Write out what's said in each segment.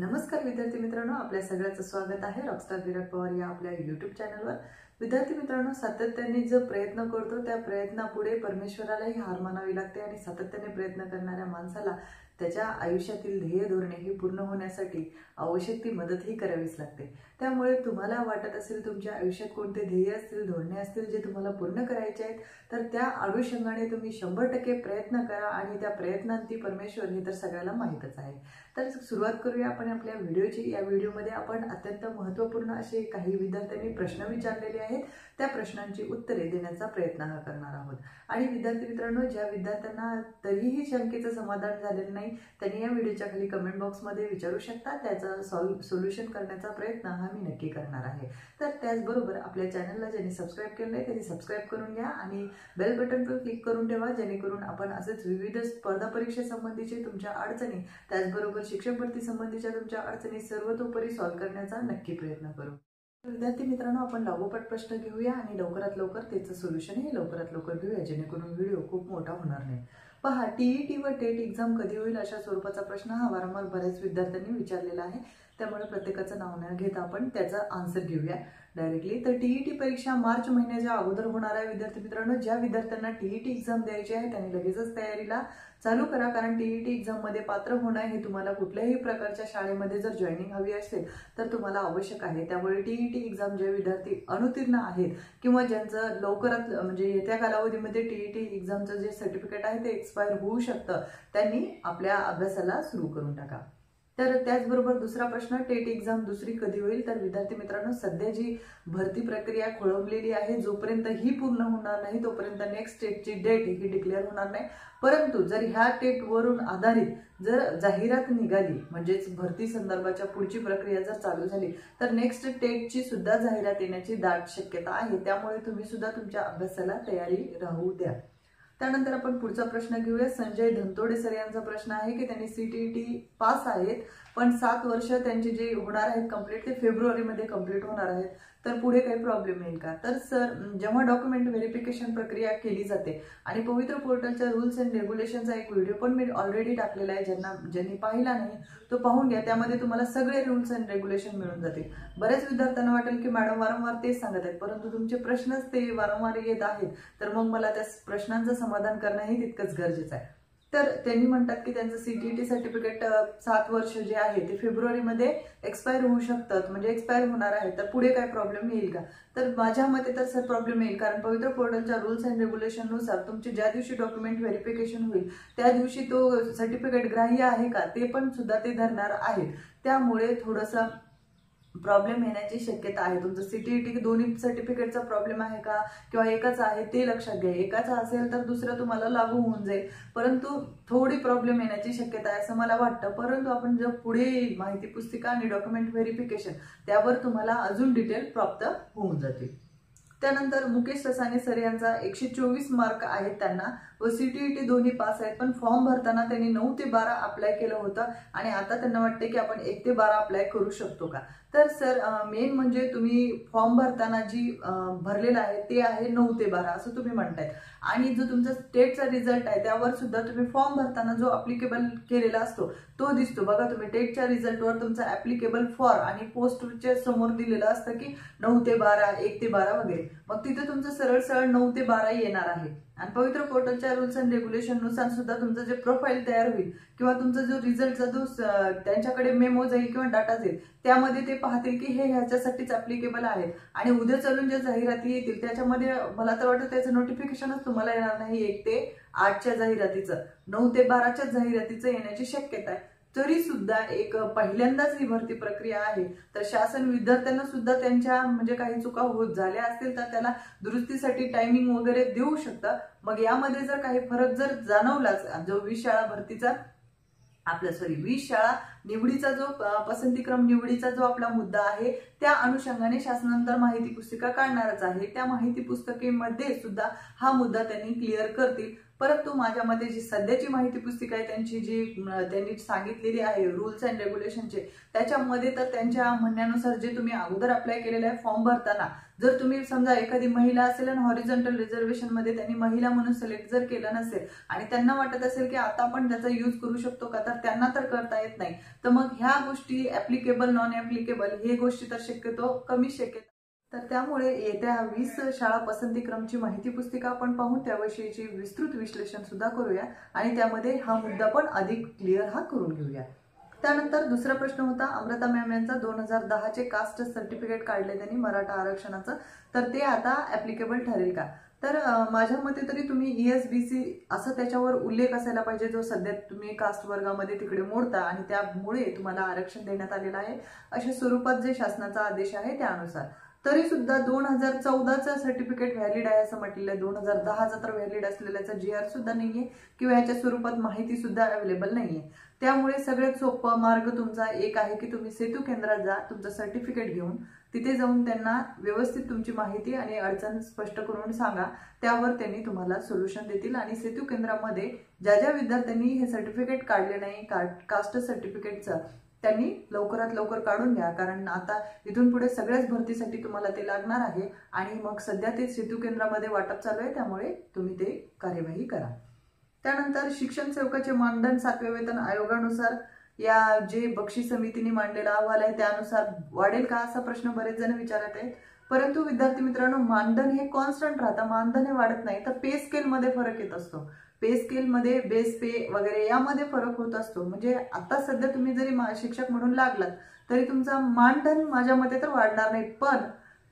नमस्कार विद्यार्थी मित्रांनो आपल्या सगळ्याचं स्वागत आहे रॉकस्टार विराट पवार या आपल्या युट्यूब चॅनलवर विद्यार्थी मित्रांनो सातत्याने जो प्रयत्न करतो त्या प्रयत्नापुढे परमेश्वरालाही हार मानावी लागते आणि सातत्याने प्रयत्न करणाऱ्या माणसाला त्याच्या आयुष्यातील ध्येय धोरणे ही पूर्ण होण्यासाठी आवश्यक ती मदतही करावीच लागते. त्यामुळे तुम्हाला वाटत असेल तुमच्या आयुष्यात कोणते ध्येय असतील धोरणे असतील जे तुम्हाला पूर्ण करायचे आहेत तर त्या अनुषंगाने तुम्ही शंभर टक्के प्रयत्न करा आणि त्या प्रयत्नांती परमेश्वर हे तर सगळ्याला माहीतच आहे. तर सुरुवात करूया आपण आपल्या व्हिडिओची. या व्हिडिओमध्ये आपण अत्यंत महत्त्वपूर्ण असे काही विद्यार्थ्यांनी प्रश्न विचारलेले आहेत. त्या प्रश्नांची उत्तरे देण्याचा प्रयत्न हा करणार आहोत. आणि विद्यार्थी मित्रांनो ज्या विद्यार्थ्यांना तरीही शंकेचं समाधान झालेलं नाही त्यांनी या व्हिडिओच्या खाली कमेंट बॉक्समध्ये विचारू शकता. त्याचा सॉल्व सोल्युशन करण्याचा प्रयत्न हा मी नक्की करणार आहे. तर त्याचबरोबर आपल्या चॅनलला ज्यांनी सबस्क्राईब केलं आहे त्यांनी सबस्क्राईब करून घ्या आणि बेल बटनवर क्लिक करून ठेवा जेणेकरून आपण असेच विविध स्पर्धा परीक्षेसंबंधीचे तुमच्या अडचणी त्याचबरोबर शिक्षक भरती संबंधीच्या तुमच्या अडचणी सर्वतोपरी सॉल्व्ह करण्याचा नक्की प्रयत्न करू. विद्यार्थी मित्रांनो आपण लागोपाठ प्रश्न घेऊया आणि लवकरात लवकर त्याचं सोल्युशन हे लवकरात लवकर घेऊया जेणेकरून व्हिडिओ खूप मोठा होणार नाही. पहा टीईटी व टेट एक्झाम कधी होईल अशा स्वरूपाचा प्रश्न हा वारंवार बऱ्याच विद्यार्थ्यांनी विचारलेला आहे. त्यामुळे प्रत्येकाचं नाव न घेता आपण त्याचा आन्सर घेऊया डायरेक्टली तर टीईटी परीक्षा मार्च महिन्याच्या अगोदर होणार आहे विद्यार्थी मित्रांनो. ज्या विद्यार्थ्यांना टीईटी एक्झाम द्यायची आहे त्यांनी लगेचच तयारीला चालू करा कारण टीईटी एक्झाममध्ये पात्र होणं हे तुम्हाला कुठल्याही प्रकारच्या शाळेमध्ये जर जॉईनिंग हवी असेल तर तुम्हाला आवश्यक आहे. त्यामुळे टीईटी एक्झाम जे विद्यार्थी अनुतीर्ण आहेत किंवा ज्यांचं लवकरात म्हणजे येत्या कालावधीमध्ये टीईटी एक्झामचं जे सर्टिफिकेट आहे ते एक्सपायर होऊ शकतं त्यांनी आपल्या अभ्यासाला सुरू करून टाका. तर त्याचबरोबर दुसरा प्रश्न टेट एक्झाम दुसरी कधी होईल? तर विद्यार्थी मित्रांनो सध्या जी भरती प्रक्रिया खोळंबलेली आहे जोपर्यंत ही पूर्ण होणार नाही तोपर्यंत नेक्स्ट टेटची डेट ही डिक्लेअर होणार नाही. परंतु जर ह्या टेटवरून आधारित जर जाहिरात निघाली म्हणजेच भरती संदर्भाच्या पुढची प्रक्रिया जर चालू झाली तर नेक्स्ट टेटची सुद्धा जाहिरात येण्याची दाट शक्यता आहे. त्यामुळे तुम्ही सुद्धा तुमच्या अभ्यासाला तयारी राहू द्या. त्यानंतर आपण पुढचा प्रश्न घेऊया. संजय धनतोडे सर यांचा प्रश्न आहे की त्यांनी सीटीईटी पास आहेत. पण सात वर्ष त्यांचे जे होणार आहेत कंप्लीट ते फेब्रुवारीमध्ये कंप्लीट होणार आहेत. तर पुढे काही प्रॉब्लेम येईल का? तर सर जेव्हा डॉक्युमेंट व्हेरिफिकेशन प्रक्रिया केली जाते आणि पवित्र पोर्टलच्या रूल्स अँड रेग्युलेशनचा एक व्हिडिओ पण मी ऑलरेडी टाकलेला आहे ज्यांना ज्यांनी पाहिला नाही तो पाहून घ्या. त्यामध्ये तुम्हाला सगळे रूल्स अँड रेग्युलेशन मिळून जातील. बऱ्याच विद्यार्थ्यांना वाटेल की मॅडम वारंवार तेच सांगत आहेत परंतु तुमचे प्रश्नच ते वारंवार येत आहेत. तर मग मला त्या प्रश्नांचं समाधान करणंही तितकंच गरजेचं आहे. तर त्यांनी म्हणतात की त्यांचं सीटीटी सर्टिफिकेट सात वर्ष जे आहे ते फेब्रुवारीमध्ये एक्सपायर होऊ शकतात. म्हणजे एक्सपायर होणार आहे. तर पुढे काय प्रॉब्लेम येईल का? तर माझ्या मते तर सर प्रॉब्लेम येईल. कारण पवित्र पोर्टलच्या रूल्स अँड रेग्युलेशननुसार तुमचे ज्या दिवशी डॉक्युमेंट व्हेरिफिकेशन होईल त्या दिवशी तो सर्टिफिकेट ग्राह्य आहे का? ते पण सुद्धा ते धरणार आहेत. त्यामुळे थोडंसं प्रॉब्लेम येण्याची शक्यता आहे. तुमचं सीटीईटी दोन्ही सर्टिफिकेटचा प्रॉब्लेम आहे का? किंवा एकच आहे ते लक्षात घ्या. एकाचा असेल तर दुसरं तुम्हाला लागू होऊन जाईल. परंतु थोडी प्रॉब्लेम येण्याची शक्यता आहे असं मला वाटतं. परंतु आपण जर पुढे येईल माहिती पुस्तिका आणि डॉक्युमेंट व्हेरिफिकेशन त्यावर तुम्हाला अजून डिटेल प्राप्त होऊन जातील. त्यानंतर मुकेश ससाने सर यांचा एकशे चोवीस मार्क आहेत त्यांना. व सीटीईटी दोन्ही पास आहेत. पण फॉर्म भरताना त्यांनी नऊ ते बारा अप्लाय केलं होतं आणि आता त्यांना वाटते की आपण एक ते बारा अप्लाय करू शकतो का? तर सर मेन म्हणजे तुम्ही फॉर्म भरताना जी भरलेला आहे ते आहे नऊ ते बारा असं तुम्ही म्हणताय. आणि जो तुमचा स्टेटचा रिझल्ट आहे त्यावर सुद्धा तुम्ही फॉर्म भरताना जो अप्लिकेबल केलेला असतो तो दिसतो. बघा तुम्ही टेटच्या रिझल्टवर तुमचा अप्लिकेबल फॉर आणि पोस्टच्या समोर दिलेलं असतं की नऊ ते बारा एक ते बारा वगैरे. मग तिथे तुमचं सरळ सरळ नऊ ते बारा येणार आहे. आणि पवित्र पोर्टलच्या रूल्स अँड रेग्युलेशननुसार सुद्धा तुमचं जे प्रोफाईल तयार होईल किंवा तुमचा जो रिझल्टचा जो त्यांच्याकडे मेमो जाईल किंवा डाटा जाईल त्यामध्ये ते पाहतील की हे ह्याच्यासाठीच अप्लिकेबल आहे. आणि उद्या चालून ज्या जाहिराती येतील त्याच्यामध्ये मला तर वाटतं त्याचं नोटिफिकेशनच तुम्हाला येणार नाही एक ते आठच्या जाहिरातीचं. नऊ ते बाराच्या जाहिरातीचं येण्याची शक्यता आहे. तरी सुद्धा एक पहिल्यांदाच ही भरती प्रक्रिया आहे. तर शासन विद्यार्थ्यांना सुद्धा त्यांच्या म्हणजे काही चुका होत झाल्या असतील तर त्याला दुरुस्तीसाठी टायमिंग वगैरे देऊ शकतं. मग यामध्ये जर काही फरक जर जाणवलाच जो वीस शाळा भरतीचा आपल्या सॉरी वीस शाळा निवडीचा जो पसंतीक्रम निवडीचा जो आपला मुद्दा आहे त्या अनुषंगाने शासनानंतर माहिती पुस्तिका काढणारच आहे. त्या माहिती पुस्तकेमध्ये सुद्धा हा मुद्दा त्यांनी क्लिअर करतील. परंतु माझ्यामध्ये जी सध्याची माहिती पुस्तिका आहे त्यांची जी त्यांनी सांगितलेली आहे रूल्स अँड रेग्युलेशनचे त्याच्यामध्ये तर त्यांच्या म्हणण्यानुसार जे तुम्ही अगोदर अप्लाय केलेलं आहे फॉर्म भरताना जर तुम्ही समजा एखादी महिला असेल आणि हॉरिझॉन्टल रिझर्वेशनमध्ये त्यांनी महिला म्हणून सिलेक्ट जर केलं नसेल आणि त्यांना वाटत असेल की आता आपण त्याचा यूज करू शकतो का तर त्यांना तर करता येत नाही. तर मग ह्या गोष्टी ऍप्लिकेबल नॉन ऍप्लिकेबल हे गोष्टी तर शक्यतो कमी शक्यता तर त्यामुळे येत्या वीस शाळा पसंती क्रमची माहिती पुस्तिका आपण पाहून त्याविषयीची विस्तृत विश्लेषण सुद्धा करूया आणि त्यामध्ये हा मुद्दा पण अधिक क्लिअर हा करून घेऊया. त्यानंतर दुसरा प्रश्न होता अमृता मॅम यांचा दोन हजार दहाचे कास्ट सर्टिफिकेट काढले त्यांनी मराठा आरक्षणाचं. तर ते आता ऍप्लिकेबल ठरेल का? तर माझ्या मते तरी तुम्ही E ईएसबीसी असं त्याच्यावर उल्लेख असायला पाहिजे जो सध्या तुम्ही कास्ट वर्गामध्ये तिकडे मोडता आणि त्यामुळे तुम्हाला आरक्षण देण्यात आलेलं आहे. अशा स्वरूपात जे शासनाचा आदेश आहे त्यानुसार. तरी सुद्धा दोन हजार चौदाचं सर्टिफिकेट व्हॅलिड आहे असं म्हटलेलं आहे. दोन हजार दहाचा तर व्हॅलिड असलेल्याचा जी आर सुद्धा नाहीये किंवा याच्या स्वरूपात माहिती सुद्धा अवेलेबल नाहीये. त्यामुळे सगळ्यात सोपा मार्ग तुमचा एक आहे की तुम्ही सेतू केंद्रात जा तुमचं सर्टिफिकेट घेऊन तिथे जाऊन त्यांना व्यवस्थित तुमची माहिती आणि अडचण स्पष्ट करून सांगा. त्यावर त्यांनी तुम्हाला सोल्युशन देतील आणि सेतू केंद्रामध्ये ज्या ज्या विद्यार्थ्यांनी हे सर्टिफिकेट काढले नाही कास्ट सर्टिफिकेटचं त्यांनी लवकरात लवकर काढून घ्या. कारण आता इथून पुढे सगळ्याच भरतीसाठी तुम्हाला ते लागणार आहे. आणि मग सध्या ते सेतू केंद्रामध्ये वाटप चालू आहे. त्यामुळे तुम्ही ते कार्यवाही करा. त्यानंतर शिक्षण सेवकाचे मानधन सातव्या वेतन आयोगानुसार या जे बक्षी समितीने मांडलेला अहवाल आहे त्यानुसार वाढेल का असा प्रश्न बरेच जण विचारत आहेत. परंतु विद्यार्थी मित्रांनो मानधन हे कॉन्स्टंट राहतं. मानधन हे वाढत नाही. तर पे स्केलमध्ये फरक येत असतो. पे स्केलमध्ये बेस पे वगैरे यामध्ये फरक होत असतो. म्हणजे आता सध्या तुम्ही जरी शिक्षक म्हणून लागलात तरी तुमचा मानधन माझ्या मते तर वाढणार नाही. पण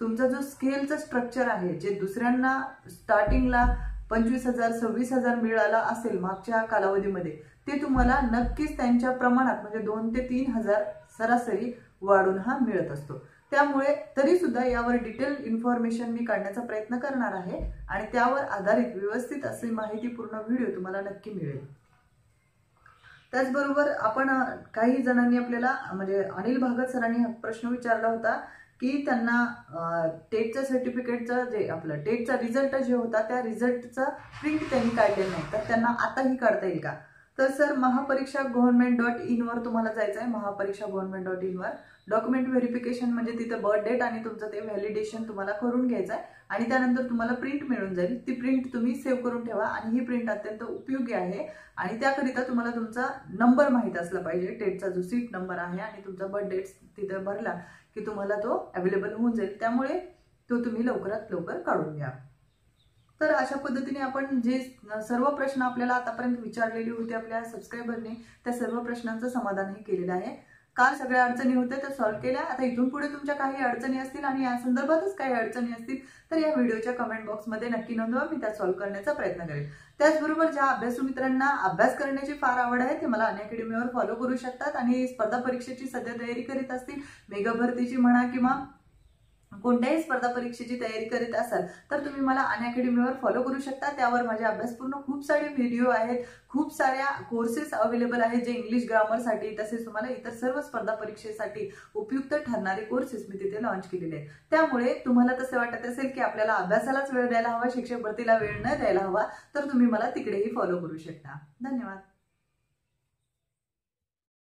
तुमचा जो स्केलचं स्ट्रक्चर आहे जे दुसऱ्यांना स्टार्टिंगला पंचवीस हजार सव्वीस हजार मिळाला असेल मागच्या कालावधीमध्ये ते तुम्हाला नक्कीच त्यांच्या प्रमाणात म्हणजे दोन ते तीन हजार सरासरी वाढून हा मिळत असतो. त्यामुळे तरी सुद्धा यावर डिटेल इन्फॉर्मेशन मी काढण्याचा प्रयत्न करणार आहे आणि त्यावर आधारित व्यवस्थित अशी माहितीपूर्ण व्हिडिओ तुम्हाला नक्की मिळेल. त्याचबरोबर आपण काही जणांनी आपल्याला म्हणजे अनिल भागत सरांनी प्रश्न विचारला होता की त्यांना टेटचं सर्टिफिकेटचं जे आपलं टेटचा रिझल्ट जे होता त्या रिझल्टचा प्रिंट त्यांनी काढलेला नाही. तर त्यांना आताही काढता येईल का? तर सर महापरीक्षा गव्हर्नमेंट डॉट इनवर तुम्हाला जायचं आहे महापरीक्षा गव्हर्नमेंट डॉट इनवर डॉक्युमेंट व्हेरिफिकेशन म्हणजे तिथं बर्थ डेट आणि तुमचं ते व्हॅलिडेशन तुम्हाला करून घ्यायचं आहे. आणि त्यानंतर तुम्हाला प्रिंट मिळून जाईल. ती प्रिंट तुम्ही सेव्ह करून ठेवा आणि ही प्रिंट अत्यंत उपयोगी आहे. आणि त्याकरिता तुम्हाला तुमचा नंबर माहीत असला पाहिजे. टेटचा जो सीट नंबर आहे आणि तुमचा बर्थ डेट तिथं भरला की तुम्हाला तो अवेलेबल होऊन जाईल. त्यामुळे तो तुम्ही लवकरात लवकर काढून घ्या. तर अशा पद्धतीने आपण जे सर्व प्रश्न आपल्याला आतापर्यंत विचारलेले होते आपल्या सबस्क्रायबरने त्या सर्व प्रश्नांचं समाधानही केलेलं आहे. काल सगळ्या अडचणी होत्या त्या सॉल्व्ह केल्या. आता इथून पुढे तुमच्या काही अडचणी असतील आणि या संदर्भातच काही अडचणी असतील तर या व्हिडिओच्या कमेंट बॉक्समध्ये नक्की नोंदवा. मी त्या सॉल्व्ह करण्याचा प्रयत्न करेन. त्याचबरोबर ज्या अभ्यासू मित्रांना अभ्यास करण्याची फार आवड आहे ते मला अन अकॅडमीवर फॉलो करू शकतात. आणि स्पर्धा परीक्षेची सध्या तयारी करीत असतील मेगा भरतीची म्हणा किंवा कोणत्याही स्पर्धा परीक्षेची तयारी करीत असाल तर तुम्ही मला अन अकॅडमीवर फॉलो करू शकता. त्यावर माझे अभ्यासपूर्ण खूप सारे व्हिडिओ आहेत. खूप साऱ्या कोर्सेस अवेलेबल आहेत जे इंग्लिश ग्रामरसाठी तसेच तुम्हाला इतर सर्व स्पर्धा परीक्षेसाठी उपयुक्त ठरणारे कोर्सेस मी तिथे लॉन्च केलेले आहेत. त्यामुळे तुम्हाला तसे वाटत असेल की आपल्याला अभ्यासालाच वेळ द्यायला हवा शिक्षक भरतीला वेळ न द्यायला हवा तर तुम्ही मला तिकडेही फॉलो करू शकता. धन्यवाद.